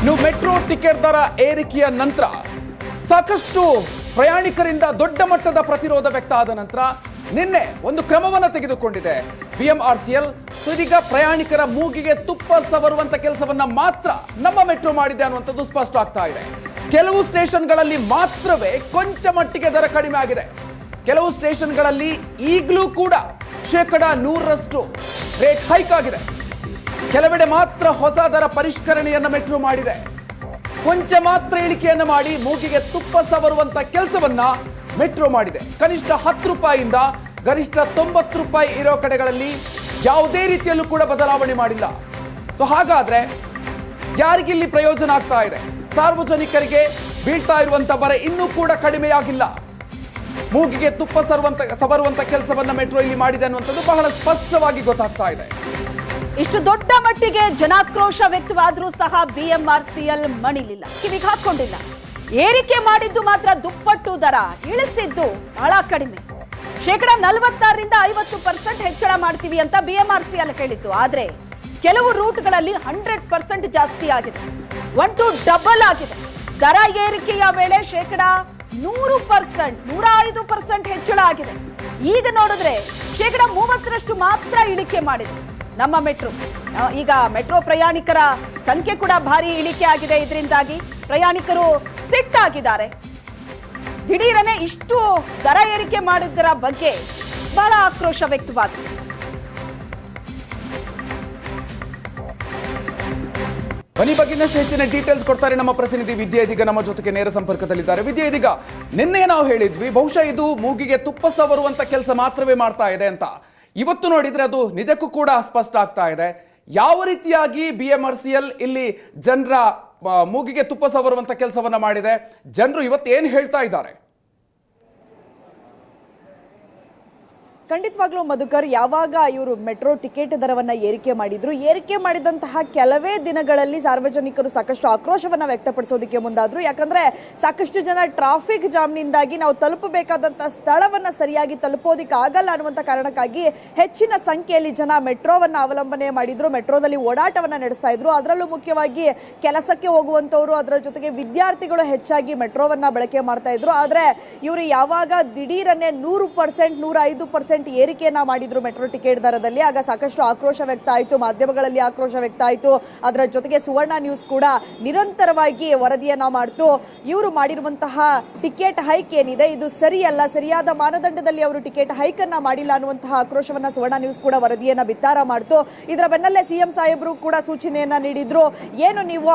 ಇನ್ನು metro ticket ದರ ಏರಿಕೆಯ ನಂತರ ಸಾಕಷ್ಟು ಪ್ರಯಾಣಿಕರಿಂದ ದೊಡ್ಡ ಮಟ್ಟದ ಪ್ರತಿರೋಧ ವ್ಯಕ್ತ ಆದ ನಂತರ ನಿನ್ನೆ ಒಂದು ಕ್ರಮವನ್ನು ತೆಗೆದುಕೊಂಡಿದೆ. ಬಿಎಂಆರ್ಸಿಎಲ್ ಇದೀಗ ಪ್ರಯಾಣಿಕರ ಮೂಗಿಗೆ ತುಪ್ಪ ಸವರುವಂತ ಕೆಲಸವನ್ನ ಮಾತ್ರ ನಮ್ಮ ಮೆಟ್ರೋ ಮಾಡಿದೆ ಅನ್ನುವಂಥದ್ದು ಸ್ಪಷ್ಟ ಆಗ್ತಾ ಇದೆ. ಕೆಲವು ಸ್ಟೇಷನ್ಗಳಲ್ಲಿ ಮಾತ್ರವೇ ಕೊಂಚ ಮಟ್ಟಿಗೆ ದರ ಕಡಿಮೆ ಆಗಿದೆ. ಕೆಲವು ಸ್ಟೇಷನ್ಗಳಲ್ಲಿ ಈಗಲೂ ಕೂಡ ಶೇಕಡ ನೂರರಷ್ಟು ರೇಟ್ ಹೈಕ್ ಆಗಿದೆ. ಕೆಲವೆಡೆ ಮಾತ್ರ ಹೊಸ ದರ ಪರಿಷ್ಕರಣೆಯನ್ನ ಮೆಟ್ರೋ ಮಾಡಿದೆ. ಕೊಂಚ ಮಾತ್ರ ಇಳಿಕೆಯನ್ನು ಮಾಡಿ ಮೂಗಿಗೆ ತುಪ್ಪ ಸವರುವಂತ ಕೆಲಸವನ್ನ ಮೆಟ್ರೋ ಮಾಡಿದೆ. ಕನಿಷ್ಠ ಹತ್ತು ರೂಪಾಯಿಯಿಂದ ಗರಿಷ್ಠ ತೊಂಬತ್ತು ರೂಪಾಯಿ ಇರೋ ಕಡೆಗಳಲ್ಲಿ ಯಾವುದೇ ರೀತಿಯಲ್ಲೂ ಕೂಡ ಬದಲಾವಣೆ ಮಾಡಿಲ್ಲ. ಸೊ ಹಾಗಾದ್ರೆ ಯಾರಿಗಿಲ್ಲಿ ಪ್ರಯೋಜನ ಆಗ್ತಾ ಇದೆ? ಸಾರ್ವಜನಿಕರಿಗೆ ಬೀಳ್ತಾ ಇರುವಂತ ಬರ ಇನ್ನೂ ಕೂಡ ಕಡಿಮೆಯಾಗಿಲ್ಲ. ಮೂಗಿಗೆ ತುಪ್ಪ ಸರುವಂತ ಸವರುವಂತ ಕೆಲಸವನ್ನ ಮೆಟ್ರೋ ಇಲ್ಲಿ ಮಾಡಿದೆ ಅನ್ನುವಂಥದ್ದು ಬಹಳ ಸ್ಪಷ್ಟವಾಗಿ ಗೊತ್ತಾಗ್ತಾ ಇದೆ. ಇಷ್ಟು ದೊಡ್ಡ ಮಟ್ಟಿಗೆ ಜನಾಕ್ರೋಶ ವ್ಯಕ್ತವಾದರೂ ಸಹ ಬಿಎಂಆರ್ಸಿಎಲ್ ಮಣಿಲಿಲ್ಲ. ಕಿವಿಗೆ ಹಾಕೊಂಡಿಲ್ಲ ಏರಿಕೆ ಮಾಡಿದ್ದು ಮಾತ್ರ ದುಪ್ಪಟ್ಟು ದರ. ಇಳಿಸಿದ್ದು ಬಹಳ ಕಡಿಮೆ. ಶೇಕಡ ನಲವತ್ತಾರರಿಂದ ಐವತ್ತು ಪರ್ಸೆಂಟ್ ಹೆಚ್ಚಳ ಮಾಡ್ತೀವಿ ಅಂತ ಬಿಎಂಆರ್ಸಿಎಲ್ ಹೇಳಿತ್ತು. ಆದ್ರೆ ಕೆಲವು ರೂಟ್ಗಳಲ್ಲಿ ಹಂಡ್ರೆಡ್ ಪರ್ಸೆಂಟ್ ಜಾಸ್ತಿ ಆಗಿದೆ. ಒನ್ ಟು ಡಬಲ್ ಆಗಿದೆ. ದರ ಏರಿಕೆಯ ವೇಳೆ ಶೇಕಡ ನೂರು ಪರ್ಸೆಂಟ್ ನೂರ ಐದು ಪರ್ಸೆಂಟ್ ಹೆಚ್ಚಳ ಆಗಿದೆ. ಈಗ ನೋಡಿದ್ರೆ ಶೇಕಡ ಮೂವತ್ತರಷ್ಟು ಮಾತ್ರ ಇಳಿಕೆ ಮಾಡಿದೆ. ನಮ್ಮ ಮೆಟ್ರೋ. ಈಗ ಮೆಟ್ರೋ ಪ್ರಯಾಣಿಕರ ಸಂಖ್ಯೆ ಕೂಡ ಭಾರಿ ಇಳಿಕೆ ಆಗಿದೆ. ಇದರಿಂದಾಗಿ ಪ್ರಯಾಣಿಕರು ಸಿಟ್ಟಾಗಿದ್ದಾರೆ ದಿಢೀರನೆ ಇಷ್ಟು ದರ ಏರಿಕೆ ಮಾಡಿದ್ದರ ಬಗ್ಗೆ ಬಹಳ ಆಕ್ರೋಶ ವ್ಯಕ್ತವಾಗಿದೆ. ಬನ್ನಿ ಬಗ್ಗೆ ಇನ್ನಷ್ಟು ಹೆಚ್ಚಿನ ಡೀಟೇಲ್ಸ್ ಕೊಡ್ತಾರೆ ನಮ್ಮ ಪ್ರತಿನಿಧಿ ವಿದ್ಯಾ ಇದೀಗ ನಮ್ಮ ಜೊತೆಗೆ ನೇರ ಸಂಪರ್ಕದಲ್ಲಿದ್ದಾರೆ. ವಿದ್ಯಾ ಇದೀಗ, ನಿನ್ನೆ ನಾವು ಹೇಳಿದ್ವಿ, ಬಹುಶಃ ಇದು ಮೂಗಿಗೆ ತುಪ್ಪ ಸವರುವಂತ ಕೆಲಸ ಮಾತ್ರವೇ ಮಾಡ್ತಾ ಇದೆ ಅಂತ. ಇವತ್ತು ನೋಡಿದ್ರೆ ಅದು ನಿಜಕ್ಕೂ ಕೂಡ ಸ್ಪಷ್ಟ ಆಗ್ತಾ ಇದೆ. ಯಾವ ರೀತಿಯಾಗಿ B M R C L ಇಲ್ಲಿ ಜನರ ಮೂಗಿಗೆ ತುಪ್ಪ ಸವರುವಂಥ ಕೆಲಸವನ್ನ ಮಾಡಿದೆ? ಜನರು ಇವತ್ತು ಏನು ಹೇಳ್ತಾ ಇದ್ದಾರೆ? ಖಂಡಿತವಾಗ್ಲೂ ಮಧುಕರ್, ಯಾವಾಗ ಇವರು ಮೆಟ್ರೋ ಟಿಕೆಟ್ ದರವನ್ನ ಏರಿಕೆ ಮಾಡಿದ್ರು, ಏರಿಕೆ ಮಾಡಿದಂತಹ ಕೆಲವೇ ದಿನಗಳಲ್ಲಿ ಸಾರ್ವಜನಿಕರು ಸಾಕಷ್ಟು ಆಕ್ರೋಶವನ್ನ ವ್ಯಕ್ತಪಡಿಸೋದಕ್ಕೆ ಮುಂದಾದ್ರು. ಯಾಕಂದ್ರೆ ಸಾಕಷ್ಟು ಜನ ಟ್ರಾಫಿಕ್ ಜಾಮ್ನಿಂದಾಗಿ ನಾವು ತಲುಪಬೇಕಾದಂತಹ ಸ್ಥಳವನ್ನ ಸರಿಯಾಗಿ ತಲುಪೋದಿಕ್ಕೆ ಆಗಲ್ಲ ಅನ್ನುವಂತ ಕಾರಣಕ್ಕಾಗಿ ಹೆಚ್ಚಿನ ಸಂಖ್ಯೆಯಲ್ಲಿ ಜನ ಮೆಟ್ರೋವನ್ನ ಅವಲಂಬನೆ ಮಾಡಿದ್ರು, ಮೆಟ್ರೋದಲ್ಲಿ ಓಡಾಟವನ್ನ ನಡೆಸ್ತಾ ಇದ್ರು. ಅದರಲ್ಲೂ ಮುಖ್ಯವಾಗಿ ಕೆಲಸಕ್ಕೆ ಹೋಗುವಂತವರು ಅದರ ಜೊತೆಗೆ ವಿದ್ಯಾರ್ಥಿಗಳು ಹೆಚ್ಚಾಗಿ ಮೆಟ್ರೋವನ್ನ ಬಳಕೆ ಮಾಡ್ತಾ ಇದ್ರು. ಆದ್ರೆ ಇವರು ಯಾವಾಗ ದಿಢೀರನ್ನೇ ನೂರು ಪರ್ಸೆಂಟ್ ನೂರ ಐದು ಪರ್ಸೆಂಟ್ ಏರಿಕೆಯನ್ನ ಮಾಡಿದ್ರು ಮೆಟ್ರೋ ಟಿಕೆಟ್ ದರದಲ್ಲಿ. ಆಗ ಸಾಕಷ್ಟು ಆಕ್ರೋಶ ವ್ಯಕ್ತ ಆಯಿತು ಮಾಧ್ಯಮಗಳಲ್ಲಿ ಆಕ್ರೋಶ ವ್ಯಕ್ತ ಆಯಿತು ಅದರ ಜೊತೆಗೆ ಸುವರ್ಣ ನ್ಯೂಸ್ ಕೂಡ ನಿರಂತರವಾಗಿ ವರದಿಯನ್ನ ಮಾಡ್ತು. ಇವರು ಮಾಡಿರುವಂತಹ ಟಿಕೆಟ್ ಹೈಕ್ ಏನಿದೆ, ಇದು ಸರಿಯಲ್ಲ, ಸರಿಯಾದ ಮಾನದಂಡದಲ್ಲಿ ಅವರು ಟಿಕೆಟ್ ಹೈಕ್ ಅನ್ನ ಮಾಡಿಲ್ಲ ಅನ್ನುವಂತಹ ಆಕ್ರೋಶವನ್ನ ಸುವರ್ಣ ನ್ಯೂಸ್ ಕೂಡ ವರದಿಯನ್ನ ಬಿತ್ತಾರ ಮಾಡ್ತು. ಇದರ ಬೆನ್ನಲ್ಲೇ ಸಿಎಂ ಸಾಹೇಬರು ಕೂಡ ಸೂಚನೆಯನ್ನ ನೀಡಿದ್ರು. ಏನು ನೀವು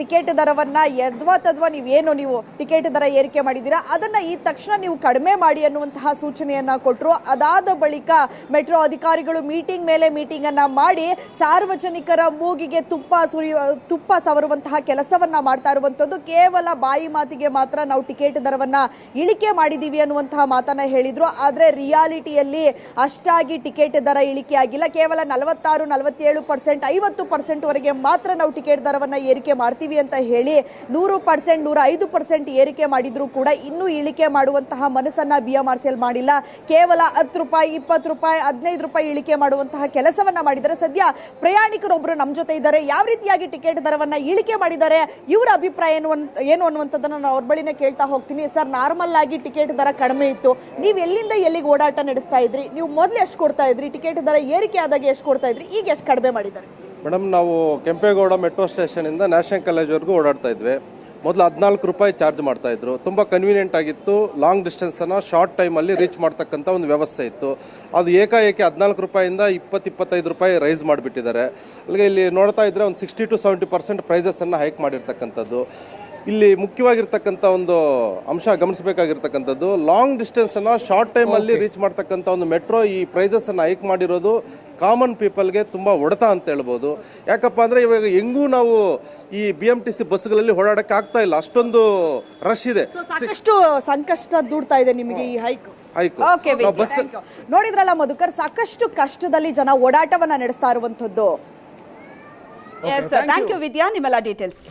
ಟಿಕೆಟ್ ದರವನ್ನ ಯದ್ವಾ ತದ್ವಾ ನೀವು ಏನು ನೀವು ಟಿಕೆಟ್ ದರ ಏರಿಕೆ ಮಾಡಿದ್ದೀರಾ, ಅದನ್ನ ಈ ತಕ್ಷಣ ನೀವು ಕಡಿಮೆ ಮಾಡಿ ಅನ್ನುವಂತಹ ಸೂಚನೆಯನ್ನ ಕೊಟ್ಟರು ಅದಾದ ಬಳಿಕ ಮೆಟ್ರೋ ಅಧಿಕಾರಿಗಳು ಮೀಟಿಂಗ್ ಮೇಲೆ ಮೀಟಿಂಗ್ ಅನ್ನ ಮಾಡಿ ಸಾರ್ವಜನಿಕರ ಮೂಗಿಗೆ ತುಪ್ಪ ಸುರಿಯುವ ತುಪ್ಪ ಸವರುವಂತಹ ಕೆಲಸವನ್ನ ಮಾಡ್ತಾ ಇರುವಂತದ್ದು ಕೇವಲ ಬಾಯಿ ಮಾತಿಗೆ ಮಾತ್ರ ನಾವು ಟಿಕೆಟ್ ದರವನ್ನ ಇಳಿಕೆ ಮಾಡಿದೀವಿ ಅನ್ನುವಂತಹ ಮಾತನ್ನ ಹೇಳಿದ್ರು. ಆದ್ರೆ ರಿಯಾಲಿಟಿಯಲ್ಲಿ ಅಷ್ಟಾಗಿ ಟಿಕೆಟ್ ದರ ಇಳಿಕೆ ಆಗಿಲ್ಲ. ಕೇವಲ ನಲವತ್ತಾರು, ನಲವತ್ತೇಳು ಪರ್ಸೆಂಟ್, ಐವತ್ತು ಪರ್ಸೆಂಟ್ ವರೆಗೆ ಮಾತ್ರ ನಾವು ಟಿಕೆಟ್ ದರವನ್ನ ಏರಿಕೆ ಮಾಡ್ತೀವಿ ಅಂತ ಹೇಳಿ ನೂರು ಪರ್ಸೆಂಟ್, ನೂರ ಐದು ಪರ್ಸೆಂಟ್ ಏರಿಕೆ ಮಾಡಿದ್ರು ಕೂಡ ಇನ್ನೂ ಇಳಿಕೆ ಮಾಡುವಂತಹ ಮನಸ್ಸನ್ನ ಬಿ ಮಾಡಿಲ್ಲ. ಕೇವಲ ಹತ್ತು ರೂಪಾಯಿ, ಇಪ್ಪತ್ತು ರೂಪಾಯಿ, ಹದಿನೈದು ರೂಪಾಯಿ ಇಳಿಕೆ ಮಾಡುವಂತಹ ಕೆಲಸವನ್ನ ಮಾಡಿದ್ದಾರೆ. ಸದ್ಯ ಪ್ರಯಾಣಿಕರೊಬ್ಬರು ನಮ್ಮ ಜೊತೆ ಇದ್ದಾರೆ. ಯಾವ ರೀತಿಯಾಗಿ ಟಿಕೆಟ್ ದರವನ್ನ ಇಳಿಕೆ ಮಾಡಿದ್ದಾರೆ? ಇವರ ಅಭಿಪ್ರಾಯ ಏನು ಏನು ಅನ್ನುವಂಥದ್ದನ್ನು ನಾನು ಅವ್ರ ಬಳಿನೇ ಕೇಳ್ತಾ ಹೋಗ್ತೀನಿ. ಸರ್ ನಾರ್ಮಲ್ ಆಗಿ ಟಿಕೆಟ್ ದರ ಕಡಿಮೆ ಇತ್ತು. ನೀವು ಎಲ್ಲಿಂದ ಎಲ್ಲಿಗೆ ಓಡಾಟ ನಡೆಸ್ತಾ ಇದ್ರಿ? ನೀವು ಮೊದಲು ಎಷ್ಟು ಕೊಡ್ತಾ ಇದ್ರಿ? ಟಿಕೆಟ್ ದರ ಏರಿಕೆ ಆದಾಗ ಎಷ್ಟು ಕೊಡ್ತಾ ಇದ್ರಿ? ಈಗ ಎಷ್ಟು ಕಡಿಮೆ ಮಾಡಿದ್ದಾರೆ? ಮೇಡಮ್ ನಾವು ಕೆಂಪೇಗೌಡ ಮೆಟ್ರೋ ಸ್ಟೇಷನಿಂದ ನ್ಯಾಷನಲ್ ಕಾಲೇಜ್ವರೆಗೂ ಓಡಾಡ್ತಾ ಇದ್ವಿ. ಮೊದಲು ಹದಿನಾಲ್ಕು ರೂಪಾಯಿ ಚಾರ್ಜ್ ಮಾಡ್ತಾಯಿದ್ರು ತುಂಬ ಕನ್ವೀನಿಯೆಂಟ್ ಆಗಿತ್ತು. ಲಾಂಗ್ ಡಿಸ್ಟೆನ್ಸನ್ನು ಶಾರ್ಟ್ ಟೈಮಲ್ಲಿ ರೀಚ್ ಮಾಡ್ತಕ್ಕಂಥ ಒಂದು ವ್ಯವಸ್ಥೆ ಇತ್ತು. ಅದು ಏಕಾಏಕಿ ಹದಿನಾಲ್ಕು ರೂಪಾಯಿಂದ ಇಪ್ಪತ್ತು ಇಪ್ಪತ್ತೈದು ರೂಪಾಯಿ ರೈಸ್ ಮಾಡಿಬಿಟ್ಟಿದ್ದಾರೆ. ಅಲ್ಲಿಗೆ ಇಲ್ಲಿ ನೋಡ್ತಾ ಇದ್ದರೆ ಒಂದು ಸಿಕ್ಸ್ಟಿ ಟು ಸೆವೆಂಟಿ ಪರ್ಸೆಂಟ್ ಪ್ರೈಸಸನ್ನು ಹೈಕ್ ಮಾಡಿರ್ತಕ್ಕಂಥದ್ದು. ಇಲ್ಲಿ ಮುಖ್ಯವಾಗಿರ್ತಕ್ಕಂಥ ಒಂದು ಅಂಶ ಗಮನಿಸಬೇಕಾಗಿರ್ತಕ್ಕಂಥದ್ದು ಲಾಂಗ್ ಡಿಸ್ಟೆನ್ಸನ್ನು ಶಾರ್ಟ್ ಟೈಮಲ್ಲಿ ರೀಚ್ ಮಾಡ್ತಕ್ಕಂಥ ಒಂದು ಮೆಟ್ರೋ ಈ ಪ್ರೈಸಸನ್ನು ಹೈಕ್ ಮಾಡಿರೋದು ಕಾಮನ್ ಪೀಪಲ್ಗೆ ತುಂಬ ಹೊಡೆತ ಅಂತ ಹೇಳ್ಬೋದು. ಯಾಕಪ್ಪ ಅಂದರೆ ಇವಾಗ ಹೆಂಗೂ ನಾವು ಈ ಬಿ ಎಂ ಟಿ ಸಿ ಬಸ್ಗಳಲ್ಲಿ ಓಡಾಡಕ್ಕೆ ಆಗ್ತಾ ಇಲ್ಲ. ಅಷ್ಟೊಂದು ರಶ್ ಇದೆ. ಸಾಕಷ್ಟು ಸಂಕಷ್ಟ ದೂಡ್ತಾ ಇದೆ ನಿಮಗೆ ಈ ಹೈಕ್ ನೋಡಿದ್ರಲ್ಲ ಮಧುಕರ್ ಸಾಕಷ್ಟು ಕಷ್ಟದಲ್ಲಿ ಜನ ಓಡಾಟವನ್ನ ನಡೆಸ್ತಾ ಇರುವಂತದ್ದು ಎಸ್ ಥ್ಯಾಂಕ್ ಯು ವಿದ್ಯಾ ನಿಮ್ಮೆಲ್ಲ ಡೀಟೇಲ್ಸ್ಗೆ